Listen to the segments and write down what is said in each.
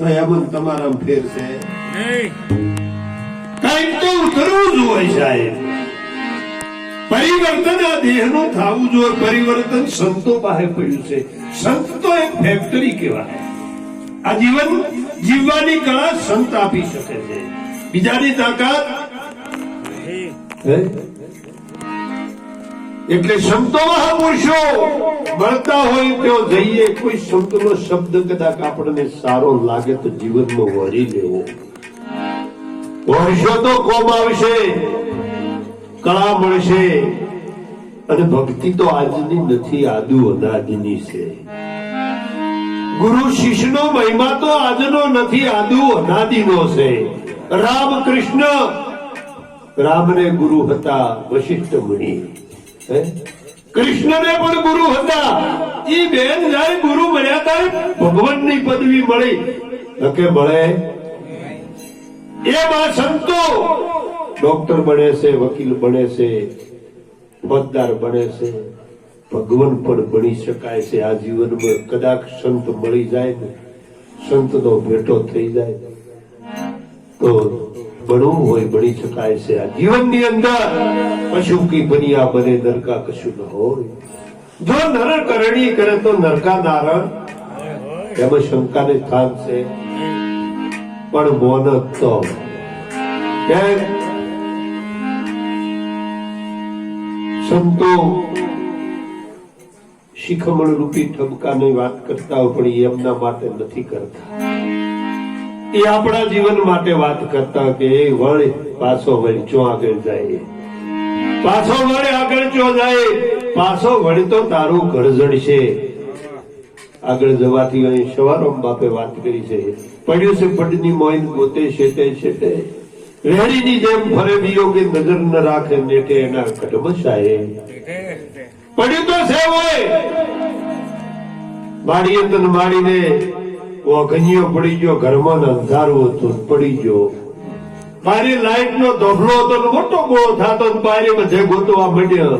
તો એમ તમારા ફેર છે? કંઈક તો કરવું જ હોય સાહેબ. પરિવર્તન આ દેહનું થવું જોઈએ પરિવર્તન સંતો પાસે પડ્યું છે. સંત તો એક ફેક્ટરી કહેવાય. આ જીવન જીવવાની કળા સંત આપી શકે છે. બીજાની તાકાત? એટલે સંતો મહાપુરુષો મળતા હોય તો જઈએ. કોઈ સંતનો શબ્દ કદાચ આપણને સારો લાગે તો જીવનમાં વરી લેવો. વર્ષો તો કોમ આવશે, કળા મળશે, અને ભક્તિ તો આજની નથી, આદુ અનાજની છે. ગુરુ શિષ્યનો મહિમા તો આજનો નથી, આદુ અનાદિનો છે. રામ કૃષ્ણ રામને ગુરુ હતા, વશિષ્ઠ મુનિ? કૃષ્ણને પણ ગુરુ હતા. એ બેન જયારે ગુરુ બન્યા ત્યારે ભગવાનની પદવી મળી. કે મળે? એમાં સંતો. ડોક્ટર બને છે, વકીલ બને છે ફોજદાર બને છે. ભગવાન પણ બની શકાય છે. આ જીવનમાં કદાચ સંત મળી જાય ને. સંતનો ભેટો થઈ જાય. તો બનવું હોય, બળી શકાય છે. આ જીવનની અંદર પશુ કી બનિયા બને, નરકા કશું ન હોય. જો નર કરણી કરે તો નરકા નારણ એમાં શંકાને સ્થાન છે. પણ મોન તો સંતો શિખમણ રૂપી ઠબકાની વાત કરતા પણ એમના માટે નથી કરતા. એ આપણા જીવન માટે વાત કરતા કે, એ વળ પાછો વળી ચો આગળ જાય? પાછો વળે આગળ ચો જાય? પાછો વળે તો તારું ઘરજડ છે. આગળ જવાથી અહીં સવારો બાપે વાત કરી છે. પડ્યું છે પડની મોઈન પોતે શેતે શેતે રેડીની જેમ ફરે બીજો કે નજર ન રાખે નેટે એના કટમસાએ પડ્યું તો છે હોય માડીએ તન માડીને ઓઘનિયો પડી ગયો, ઘરમાં અંધારું હતું, પડી ગયો. બારી લાઈટ નો ધોબલો હતો મોટો ગોળો થતો બારી બધે ગોતવા મળ્યો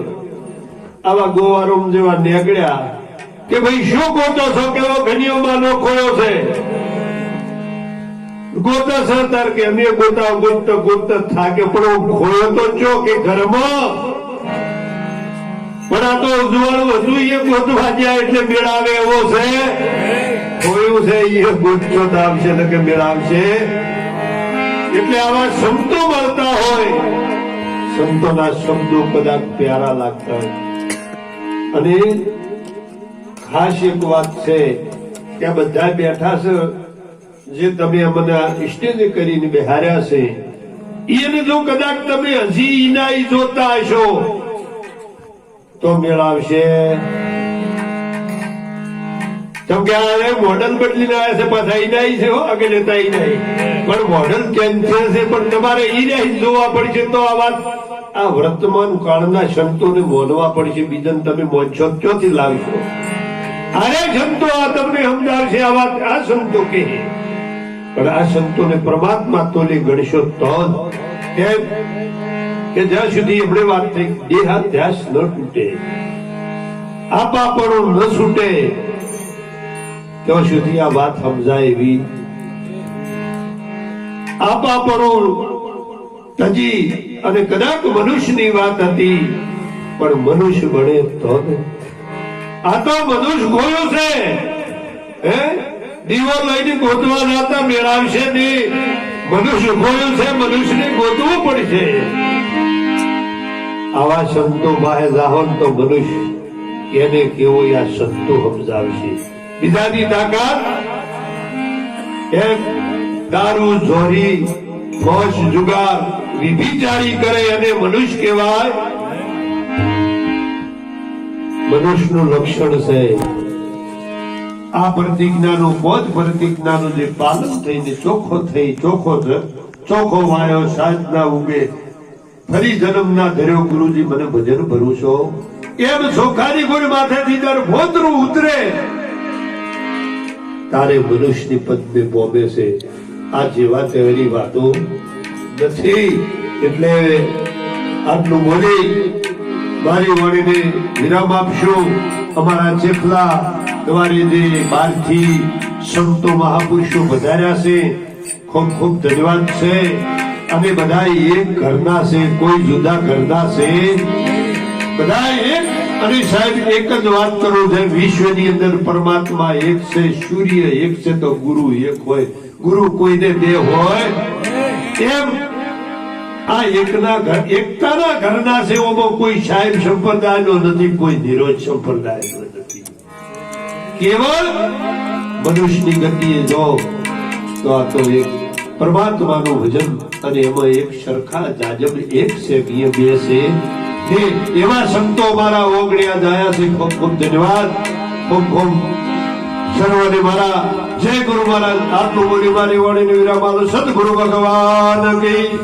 આવા ગોવારોમ જેવા નીકળ્યા કે ભાઈ, શું ગોતો છો કેવો ઘનિયોમાં નો ખોયો છે? ગોતા તાર કે અમે ગોતા ગોતતા ગોતતા થાકે, પણ હું ખોયો તો છો કે ઘરમાં? પણ આ તો ઉજવાળું હતું એ ગોતવા ગયા એટલે મેળાવે એવો છે? ખોયું છે એ ગોતતો આવશે એટલે કે મેળાવશે એટલે આવા શબ્દો મળતા હોય. સંતોના શબ્દો કદાચ પ્યારા લાગતા હોય. અને ખાસ એક વાત છે કે બધા બેઠા છે, જે તમે અમને સ્ટેજ કરીને બેહાર્યા છે, એને જો કદાચ તમે હજી ઈનાઈ જોતા હશો, તો મેળાવશે કેમ કે આ મોડલ બદલીને આવ્યા છે, પાછા ઈનાઈ છે આગળ જતા નહીં પણ મોડલ કેન્સર છે પણ તમારે ઈનાઈ જોવા પડશે તો આ વાત. આ વર્તમાન કાળના સંતોને મોનવા પડશે, બીજાને તમે મોજો ક્યોથી લાવશો? અરે સંતો, આ તમને સમજાવશે, આ વાત આ સંતો કે પણ આ સંતોને પરમાત્મા તોલે ગણશો તો કેમ? કે જ્યાં સુધી આપણે વાત થઈ, દેહાધ્યાસ ન તૂટે. આપાપણું ન છૂટે. ત્યાં સુધી આ વાત સમજાય એવી. આપાપણું તજી અને કદાચ મનુષ્યની વાત હતી, પણ મનુષ્ય બને તો આ તો મનુષ્ય ગોયો છે. હે? દીવો લઈને ગોતવા જતા મેળાવશે નહીં. મનુષ્ય ગોયો છે, મનુષ્યને ગોતવું પડશે. આવા સંતો બાહે જાહો તો મનુષ્ય એને કેવો આ સંતો સમજાવશે. બીજાની તાકાત? એમ દારૂ ઝોરી મોશ જુગાર વિભિચારી કરે અને મનુષ્ય કહેવાય. મનુષ્યનું લક્ષણ છે આ પ્રતિજ્ઞાનું, બોધ પ્રતિજ્ઞાનું જે પાલન થઈને ચોખ્ખો થઈ, ચોખ્ખો ચોખ્ખો વાયો સાંજના ઉગે. ફરી જન્મ ના ધર્યો ગુરુજી, મને ભજન ભરું છો? એમ ચોખાની ગુણ માથેથી દર ભોતરું ઉતરે. તારે મનુષ્યની પદને બોમે છે. આ જેવા તેવી વાતો નથી. એટલે આટલું બોલી મારી વાણીને વિરામ આપશો. અમારા ચેખલા તમારી જે બહારથી સંતો મહાપુરુષો વધાર્યા છે, ખૂબ ખૂબ ધન્યવાદ છે. અને બધા એક ઘરના છે, કોઈ જુદા ઘરના છે. બધા એક અને સાહેબ, એક જ વાત કરો છે. વિશ્વની અંદર પરમાત્મા એક છે, સૂર્ય એક છે, તો ગુરુ એક હોય. ગુરુ કોઈને બે હોય? એમ. આ એકના ઘર એકતાના ઘરના છે કોઈ સાહેબ સંપ્રદાયનો નથી, કોઈ નિરોજ સંપ્રદાયનો નથી. કેવળ મનુષ્યની ગતિએ જો, તો આ તો એક પરમાત્માનું ભજન અને એમાં એક સરખા જાજબ એક છે બે છે. હે એવા સંતો મારા ઓગણ્યા જાયા છે. ખૂબ ખૂબ ધન્યવાદ. ખૂબ ખૂબ સર્વને મારા જય ગુરુ મહારાજ. આત્મબોલી મારી વાણીને વિરામ આલો સદગુરુ ભગવાન કી